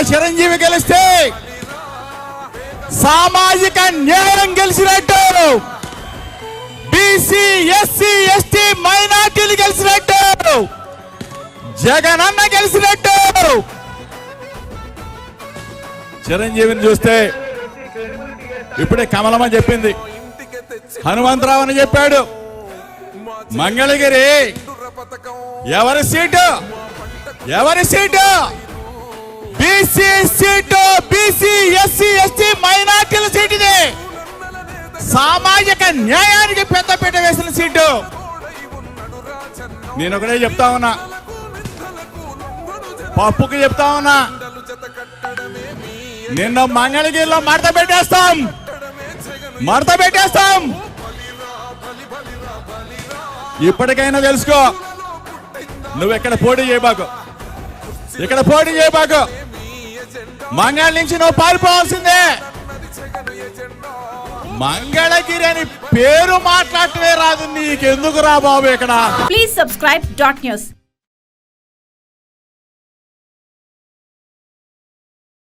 చిరంజీవి గెలిస్తే సామాజిక న్యాయం గెలిచినట్టు. బీసీ ఎస్సీ ఎస్టీ మైనార్టీలు గెలిచినట్టు. జగనన్న గెలిచినట్టు. చిరంజీవిని చూస్తే ఇప్పుడే కమలమని చెప్పింది. హనుమంతరావు అని చెప్పాడు. మంగళగిరి ఎవరి సీటు? ఎవరి seat? BC seat BC SC ST మైనార్టీల సీట్ ఇది సామాజిక న్యాయానికి పెద్దపీట వేసిన సీటు. నేను ఒకటే చెప్తా ఉన్నా. పప్పుకి చెప్తా ఉన్నా. నిన్న మంగళగిరిలో మడత పెట్టేస్తాం. మడత పెట్టేస్తాం. ఇప్పటికైనా తెలుసుకో. నువ్వు ఎక్కడ పోటీ చేయబాకు. ఇక్కడ పోటీ చేయబాకు. మంగళ నుంచి నువ్వు పారిపోవాల్సిందే. మంగళగిరి అని పేరు మాట్లాడటమే రాదు నీకెందుకు రా బాబు ఇక్కడ? Please subscribe dot news